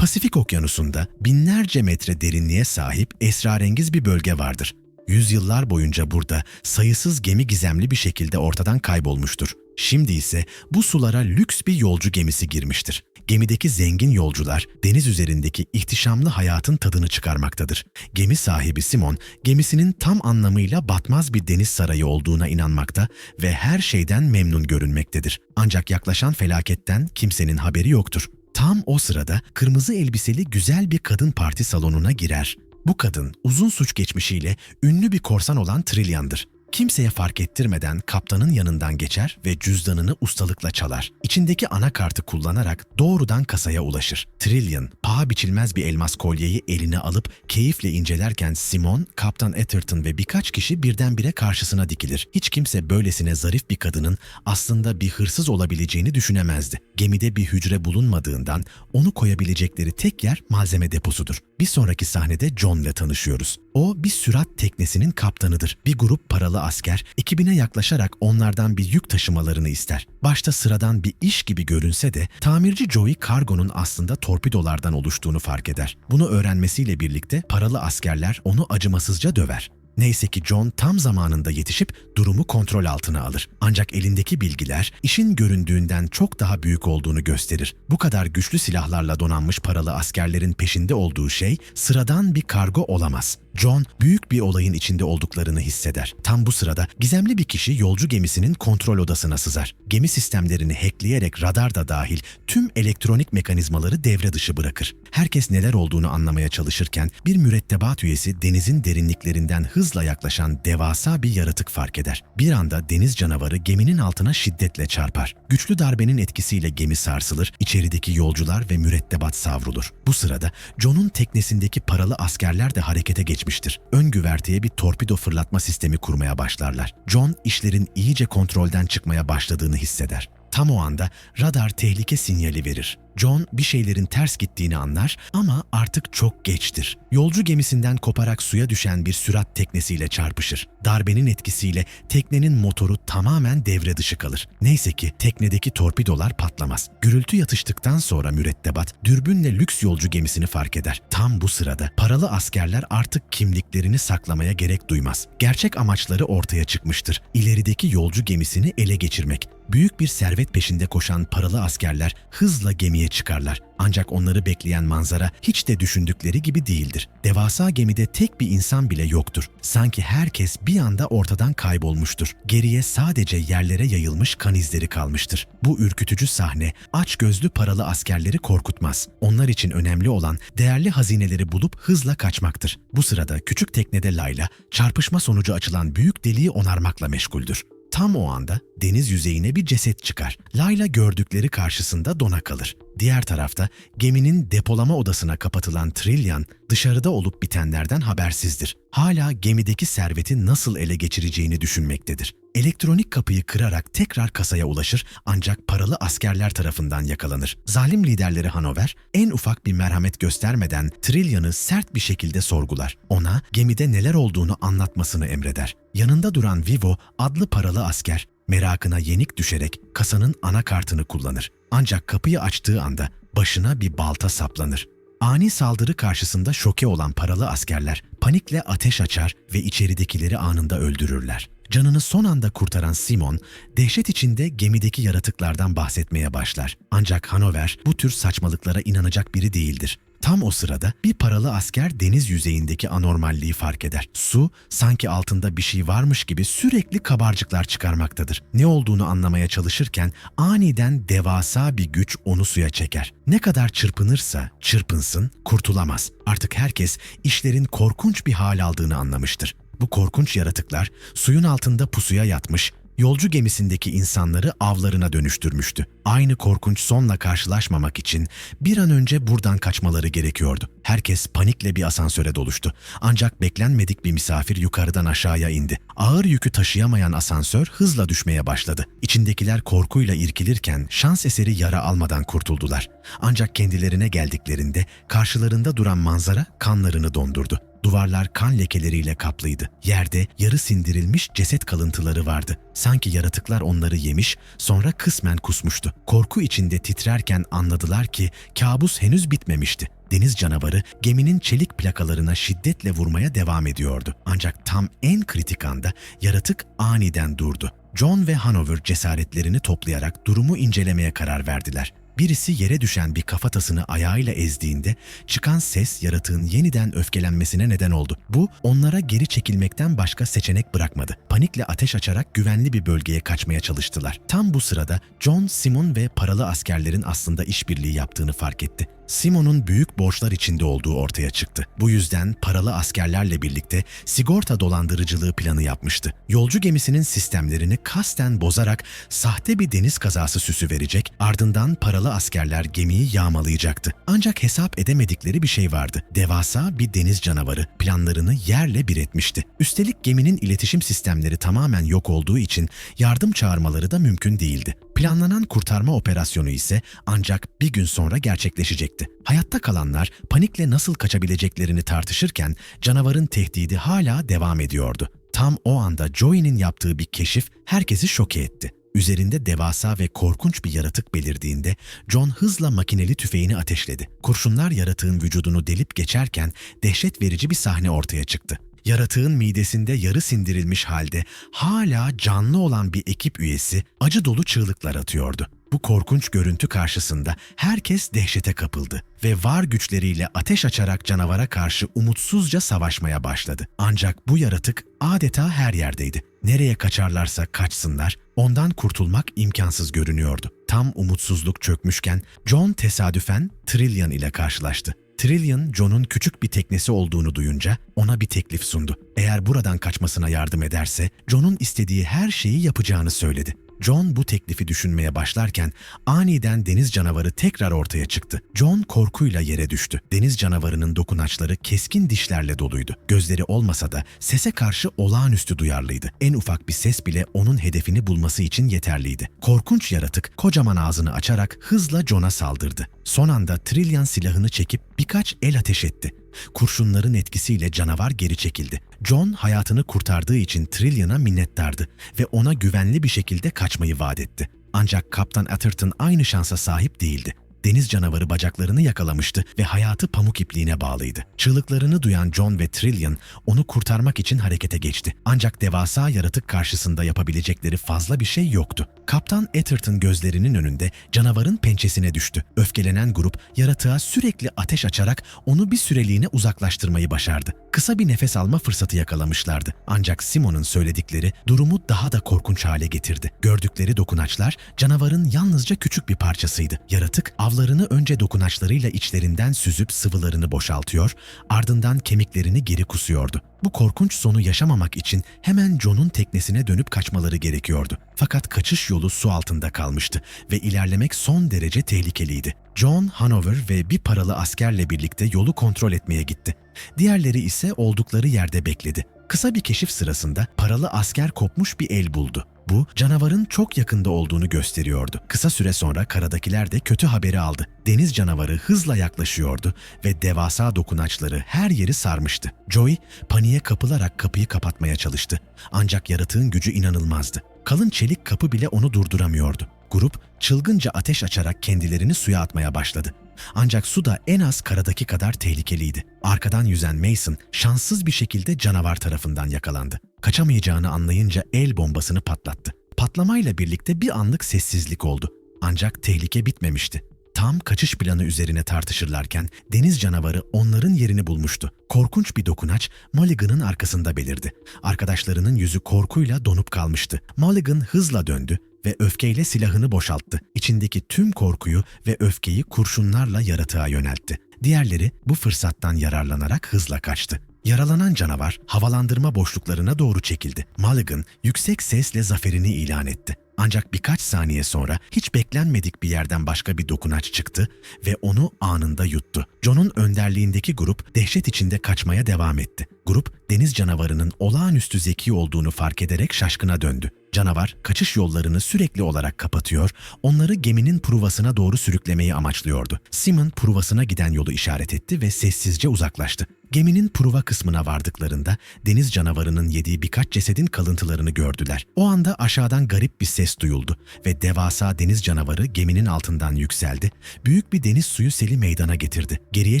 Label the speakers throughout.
Speaker 1: Pasifik Okyanusu'nda binlerce metre derinliğe sahip esrarengiz bir bölge vardır. Yüzyıllar boyunca burada sayısız gemi gizemli bir şekilde ortadan kaybolmuştur. Şimdi ise bu sulara lüks bir yolcu gemisi girmiştir. Gemideki zengin yolcular deniz üzerindeki ihtişamlı hayatın tadını çıkarmaktadır. Gemi sahibi Simon, gemisinin tam anlamıyla batmaz bir deniz sarayı olduğuna inanmakta ve her şeyden memnun görünmektedir. Ancak yaklaşan felaketten kimsenin haberi yoktur. Tam o sırada kırmızı elbiseli güzel bir kadın parti salonuna girer. Bu kadın uzun suç geçmişiyle ünlü bir korsan olan Trillian'dır. Kimseye fark ettirmeden kaptanın yanından geçer ve cüzdanını ustalıkla çalar. İçindeki anakartı kullanarak doğrudan kasaya ulaşır. Trillian, paha biçilmez bir elmas kolyeyi eline alıp keyifle incelerken Simon, Kaptan Atherton ve birkaç kişi birdenbire karşısına dikilir. Hiç kimse böylesine zarif bir kadının aslında bir hırsız olabileceğini düşünemezdi. Gemide bir hücre bulunmadığından onu koyabilecekleri tek yer malzeme deposudur. Bir sonraki sahnede John ile tanışıyoruz. O bir sürat teknesinin kaptanıdır. Bir grup paralı asker ekibine yaklaşarak onlardan bir yük taşımalarını ister. Başta sıradan bir iş gibi görünse de tamirci Joey kargonun aslında torpidolardan oluştuğunu fark eder. Bunu öğrenmesiyle birlikte paralı askerler onu acımasızca döver. Neyse ki John tam zamanında yetişip durumu kontrol altına alır. Ancak elindeki bilgiler işin göründüğünden çok daha büyük olduğunu gösterir. Bu kadar güçlü silahlarla donanmış paralı askerlerin peşinde olduğu şey sıradan bir kargo olamaz. John büyük bir olayın içinde olduklarını hisseder. Tam bu sırada gizemli bir kişi yolcu gemisinin kontrol odasına sızar. Gemi sistemlerini hackleyerek radar da dahil tüm elektronik mekanizmaları devre dışı bırakır. Herkes neler olduğunu anlamaya çalışırken bir mürettebat üyesi denizin derinliklerinden hızla yaklaşan devasa bir yaratık fark eder. Bir anda deniz canavarı geminin altına şiddetle çarpar. Güçlü darbenin etkisiyle gemi sarsılır, içerideki yolcular ve mürettebat savrulur. Bu sırada John'un teknesindeki paralı askerler de harekete geçmiştir. Ön güverteye bir torpido fırlatma sistemi kurmaya başlarlar. John işlerin iyice kontrolden çıkmaya başladığını hisseder. Tam o anda radar tehlike sinyali verir. John bir şeylerin ters gittiğini anlar ama artık çok geçtir. Yolcu gemisinden koparak suya düşen bir sürat teknesiyle çarpışır. Darbenin etkisiyle teknenin motoru tamamen devre dışı kalır. Neyse ki teknedeki torpidolar patlamaz. Gürültü yatıştıktan sonra mürettebat dürbünle lüks yolcu gemisini fark eder. Tam bu sırada paralı askerler artık kimliklerini saklamaya gerek duymaz. Gerçek amaçları ortaya çıkmıştır. İlerideki yolcu gemisini ele geçirmek. Büyük bir servet peşinde koşan paralı askerler hızla gemiye çıkarlar. Ancak onları bekleyen manzara hiç de düşündükleri gibi değildir. Devasa gemide tek bir insan bile yoktur. Sanki herkes bir anda ortadan kaybolmuştur. Geriye sadece yerlere yayılmış kan izleri kalmıştır. Bu ürkütücü sahne aç gözlü paralı askerleri korkutmaz. Onlar için önemli olan değerli hazineleri bulup hızla kaçmaktır. Bu sırada küçük teknede Layla çarpışma sonucu açılan büyük deliği onarmakla meşguldür. Tam o anda deniz yüzeyine bir ceset çıkar. Layla gördükleri karşısında dona kalır. Diğer tarafta geminin depolama odasına kapatılan Trillian dışarıda olup bitenlerden habersizdir. Hala gemideki serveti nasıl ele geçireceğini düşünmektedir. Elektronik kapıyı kırarak tekrar kasaya ulaşır ancak paralı askerler tarafından yakalanır. Zalim liderleri Hanover en ufak bir merhamet göstermeden Trillian'ı sert bir şekilde sorgular. Ona gemide neler olduğunu anlatmasını emreder. Yanında duran Vivo adlı paralı asker merakına yenik düşerek kasanın anakartını kullanır. Ancak kapıyı açtığı anda başına bir balta saplanır. Ani saldırı karşısında şoke olan paralı askerler panikle ateş açar ve içeridekileri anında öldürürler. Canını son anda kurtaran Simon, dehşet içinde gemideki yaratıklardan bahsetmeye başlar. Ancak Hanover bu tür saçmalıklara inanacak biri değildir. Tam o sırada bir paralı asker deniz yüzeyindeki anormalliği fark eder. Su sanki altında bir şey varmış gibi sürekli kabarcıklar çıkarmaktadır. Ne olduğunu anlamaya çalışırken aniden devasa bir güç onu suya çeker. Ne kadar çırpınırsa çırpınsın kurtulamaz. Artık herkes işlerin korkunç bir hal aldığını anlamıştır. Bu korkunç yaratıklar suyun altında pusuya yatmış, yolcu gemisindeki insanları avlarına dönüştürmüştü. Aynı korkunç sonla karşılaşmamak için bir an önce buradan kaçmaları gerekiyordu. Herkes panikle bir asansöre doluştu. Ancak beklenmedik bir misafir yukarıdan aşağıya indi. Ağır yükü taşıyamayan asansör hızla düşmeye başladı. İçindekiler korkuyla irkilirken şans eseri yara almadan kurtuldular. Ancak kendilerine geldiklerinde karşılarında duran manzara kanlarını dondurdu. Duvarlar kan lekeleriyle kaplıydı. Yerde yarı sindirilmiş ceset kalıntıları vardı. Sanki yaratıklar onları yemiş, sonra kısmen kusmuştu. Korku içinde titrerken anladılar ki kabus henüz bitmemişti. Deniz canavarı geminin çelik plakalarına şiddetle vurmaya devam ediyordu. Ancak tam en kritik anda yaratık aniden durdu. John ve Hanover cesaretlerini toplayarak durumu incelemeye karar verdiler. Birisi yere düşen bir kafatasını ayağıyla ezdiğinde çıkan ses yaratığın yeniden öfkelenmesine neden oldu. Bu onlara geri çekilmekten başka seçenek bırakmadı. Panikle ateş açarak güvenli bir bölgeye kaçmaya çalıştılar. Tam bu sırada John, Simon ve paralı askerlerin aslında işbirliği yaptığını fark etti. Simon'un büyük borçlar içinde olduğu ortaya çıktı. Bu yüzden paralı askerlerle birlikte sigorta dolandırıcılığı planı yapmıştı. Yolcu gemisinin sistemlerini kasten bozarak sahte bir deniz kazası süsü verecek, ardından paralı askerler gemiyi yağmalayacaktı. Ancak hesap edemedikleri bir şey vardı. Devasa bir deniz canavarı planlarını yerle bir etmişti. Üstelik geminin iletişim sistemleri tamamen yok olduğu için yardım çağırmaları da mümkün değildi. Planlanan kurtarma operasyonu ise ancak bir gün sonra gerçekleşecekti. Hayatta kalanlar panikle nasıl kaçabileceklerini tartışırken canavarın tehdidi hala devam ediyordu. Tam o anda Joey'nin yaptığı bir keşif herkesi şoke etti. Üzerinde devasa ve korkunç bir yaratık belirdiğinde John hızla makineli tüfeğini ateşledi. Kurşunlar yaratığın vücudunu delip geçerken dehşet verici bir sahne ortaya çıktı. Yaratığın midesinde yarı sindirilmiş halde hala canlı olan bir ekip üyesi acı dolu çığlıklar atıyordu. Bu korkunç görüntü karşısında herkes dehşete kapıldı ve var güçleriyle ateş açarak canavara karşı umutsuzca savaşmaya başladı. Ancak bu yaratık adeta her yerdeydi. Nereye kaçarlarsa kaçsınlar, ondan kurtulmak imkansız görünüyordu. Tam umutsuzluk çökmüşken John tesadüfen Trillian ile karşılaştı. Trillian, John'un küçük bir teknesi olduğunu duyunca ona bir teklif sundu. Eğer buradan kaçmasına yardım ederse John'un istediği her şeyi yapacağını söyledi. John bu teklifi düşünmeye başlarken aniden deniz canavarı tekrar ortaya çıktı. John korkuyla yere düştü. Deniz canavarının dokunaçları keskin dişlerle doluydu. Gözleri olmasa da sese karşı olağanüstü duyarlıydı. En ufak bir ses bile onun hedefini bulması için yeterliydi. Korkunç yaratık kocaman ağzını açarak hızla John'a saldırdı. Son anda Trillian silahını çekip birkaç el ateş etti. Kurşunların etkisiyle canavar geri çekildi. John hayatını kurtardığı için Trillian'a minnettardı ve ona güvenli bir şekilde kaçmayı vaat etti. Ancak Kaptan Atherton aynı şansa sahip değildi. Deniz canavarı bacaklarını yakalamıştı ve hayatı pamuk ipliğine bağlıydı. Çığlıklarını duyan John ve Trillian onu kurtarmak için harekete geçti. Ancak devasa yaratık karşısında yapabilecekleri fazla bir şey yoktu. Kaptan Atherton gözlerinin önünde canavarın pençesine düştü. Öfkelenen grup yaratığa sürekli ateş açarak onu bir süreliğine uzaklaştırmayı başardı. Kısa bir nefes alma fırsatı yakalamışlardı. Ancak Simon'un söyledikleri durumu daha da korkunç hale getirdi. Gördükleri dokunaçlar canavarın yalnızca küçük bir parçasıydı. Yaratık avlarını önce dokunaçlarıyla içlerinden süzüp sıvılarını boşaltıyor, ardından kemiklerini geri kusuyordu. Bu korkunç sonu yaşamamak için hemen John'un teknesine dönüp kaçmaları gerekiyordu. Fakat kaçış yolu su altında kalmıştı ve ilerlemek son derece tehlikeliydi. John, Hanover ve bir paralı askerle birlikte yolu kontrol etmeye gitti. Diğerleri ise oldukları yerde bekledi. Kısa bir keşif sırasında paralı asker kopmuş bir el buldu. Bu canavarın çok yakında olduğunu gösteriyordu. Kısa süre sonra karadakiler de kötü haberi aldı. Deniz canavarı hızla yaklaşıyordu ve devasa dokunaçları her yeri sarmıştı. Joey paniğe kapılarak kapıyı kapatmaya çalıştı. Ancak yaratığın gücü inanılmazdı. Kalın çelik kapı bile onu durduramıyordu. Grup çılgınca ateş açarak kendilerini suya atmaya başladı. Ancak su da en az karadaki kadar tehlikeliydi. Arkadan yüzen Mason şanssız bir şekilde canavar tarafından yakalandı. Kaçamayacağını anlayınca el bombasını patlattı. Patlamayla birlikte bir anlık sessizlik oldu. Ancak tehlike bitmemişti. Tam kaçış planı üzerine tartışırlarken deniz canavarı onların yerini bulmuştu. Korkunç bir dokunaç Mulligan'ın arkasında belirdi. Arkadaşlarının yüzü korkuyla donup kalmıştı. Mulligan hızla döndü ve öfkeyle silahını boşalttı. İçindeki tüm korkuyu ve öfkeyi kurşunlarla yaratığa yöneltti. Diğerleri bu fırsattan yararlanarak hızla kaçtı. Yaralanan canavar havalandırma boşluklarına doğru çekildi. Mulligan yüksek sesle zaferini ilan etti. Ancak birkaç saniye sonra hiç beklenmedik bir yerden başka bir dokunaç çıktı ve onu anında yuttu. John'un önderliğindeki grup dehşet içinde kaçmaya devam etti. Grup deniz canavarının olağanüstü zeki olduğunu fark ederek şaşkına döndü. Canavar kaçış yollarını sürekli olarak kapatıyor, onları geminin pruvasına doğru sürüklemeyi amaçlıyordu. Simon pruvasına giden yolu işaret etti ve sessizce uzaklaştı. Geminin pruva kısmına vardıklarında deniz canavarının yediği birkaç cesedin kalıntılarını gördüler. O anda aşağıdan garip bir ses duyuldu ve devasa deniz canavarı geminin altından yükseldi. Büyük bir deniz suyu seli meydana getirdi. Geriye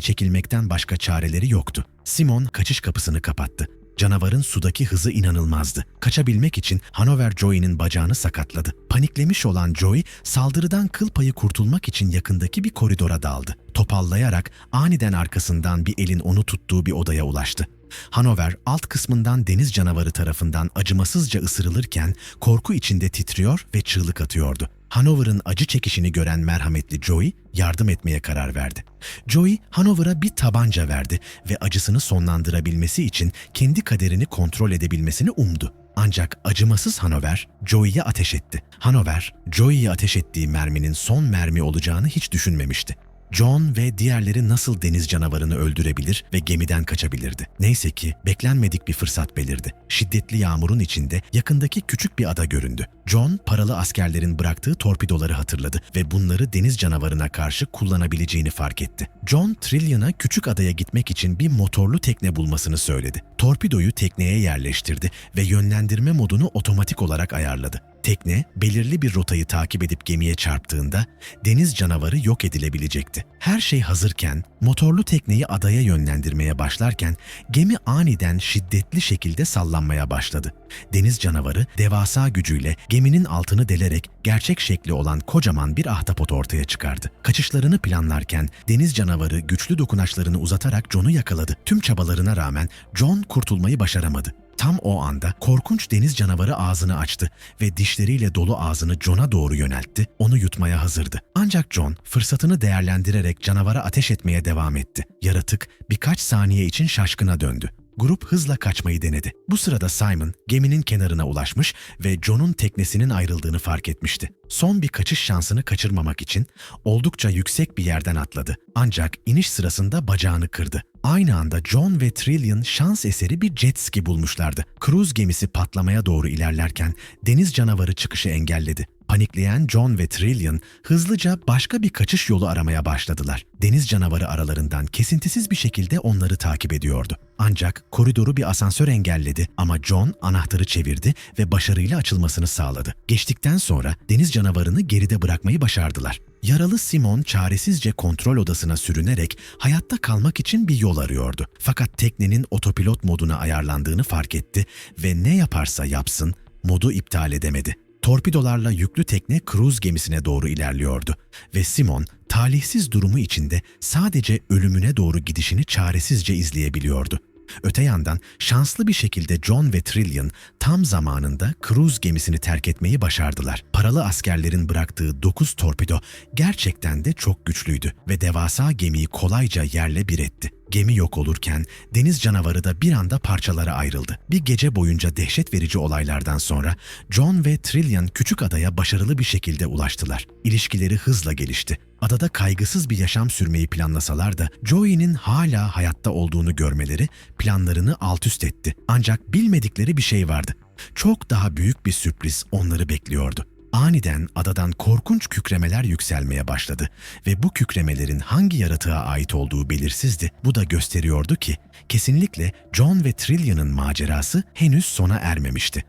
Speaker 1: çekilmekten başka çareleri yoktu. Simon kaçış kapısını kapattı. Canavarın sudaki hızı inanılmazdı. Kaçabilmek için Hanover Joey'nin bacağını sakatladı. Paniklemiş olan Joey saldırıdan kıl payı kurtulmak için yakındaki bir koridora daldı. Topallayarak aniden arkasından bir elin onu tuttuğu bir odaya ulaştı. Hanover alt kısmından deniz canavarı tarafından acımasızca ısırılırken korku içinde titriyor ve çığlık atıyordu. Hanover'ın acı çekişini gören merhametli Joey yardım etmeye karar verdi. Joey Hanover'a bir tabanca verdi ve acısını sonlandırabilmesi için kendi kaderini kontrol edebilmesini umdu. Ancak acımasız Hanover Joey'ye ateş etti. Hanover, Joey'ye ateş ettiği merminin son mermi olacağını hiç düşünmemişti. John ve diğerleri nasıl deniz canavarını öldürebilir ve gemiden kaçabilirdi? Neyse ki beklenmedik bir fırsat belirdi. Şiddetli yağmurun içinde yakındaki küçük bir ada göründü. John paralı askerlerin bıraktığı torpidoları hatırladı ve bunları deniz canavarına karşı kullanabileceğini fark etti. John Trillion'a küçük adaya gitmek için bir motorlu tekne bulmasını söyledi. Torpidoyu tekneye yerleştirdi ve yönlendirme modunu otomatik olarak ayarladı. Tekne belirli bir rotayı takip edip gemiye çarptığında deniz canavarı yok edilebilecekti. Her şey hazırken motorlu tekneyi adaya yönlendirmeye başlarken gemi aniden şiddetli şekilde sallanmaya başladı. Deniz canavarı devasa gücüyle geminin altını delerek gerçek şekli olan kocaman bir ahtapot ortaya çıkardı. Kaçışlarını planlarken deniz canavarı güçlü dokunaçlarını uzatarak John'u yakaladı. Tüm çabalarına rağmen John kurtulmayı başaramadı. Tam o anda korkunç deniz canavarı ağzını açtı ve dişleriyle dolu ağzını John'a doğru yöneltti, onu yutmaya hazırdı. Ancak John fırsatını değerlendirerek canavara ateş etmeye devam etti. Yaratık birkaç saniye için şaşkına döndü. Grup hızla kaçmayı denedi. Bu sırada Simon geminin kenarına ulaşmış ve John'un teknesinin ayrıldığını fark etmişti. Son bir kaçış şansını kaçırmamak için oldukça yüksek bir yerden atladı. Ancak iniş sırasında bacağını kırdı. Aynı anda John ve Trillian şans eseri bir jet ski bulmuşlardı. Cruise gemisi patlamaya doğru ilerlerken deniz canavarı çıkışı engelledi. Panikleyen John ve Trillian hızlıca başka bir kaçış yolu aramaya başladılar. Deniz canavarı aralarından kesintisiz bir şekilde onları takip ediyordu. Ancak koridoru bir asansör engelledi ama John anahtarı çevirdi ve başarıyla açılmasını sağladı. Geçtikten sonra deniz canavarını geride bırakmayı başardılar. Yaralı Simon çaresizce kontrol odasına sürünerek hayatta kalmak için bir yol arıyordu. Fakat teknenin otopilot moduna ayarlandığını fark etti ve ne yaparsa yapsın modu iptal edemedi. Torpidolarla yüklü tekne cruise gemisine doğru ilerliyordu ve Simon talihsiz durumu içinde sadece ölümüne doğru gidişini çaresizce izleyebiliyordu. Öte yandan şanslı bir şekilde John ve Trillian tam zamanında cruise gemisini terk etmeyi başardılar. Paralı askerlerin bıraktığı 9 torpido gerçekten de çok güçlüydü ve devasa gemiyi kolayca yerle bir etti. Gemi yok olurken deniz canavarı da bir anda parçalara ayrıldı. Bir gece boyunca dehşet verici olaylardan sonra John ve Trillian küçük adaya başarılı bir şekilde ulaştılar. İlişkileri hızla gelişti. Adada kaygısız bir yaşam sürmeyi planlasalar da Joey'nin hala hayatta olduğunu görmeleri planlarını alt üst etti. Ancak bilmedikleri bir şey vardı. Çok daha büyük bir sürpriz onları bekliyordu. Aniden adadan korkunç kükremeler yükselmeye başladı ve bu kükremelerin hangi yaratığa ait olduğu belirsizdi. Bu da gösteriyordu ki kesinlikle John ve Trillian'ın macerası henüz sona ermemişti.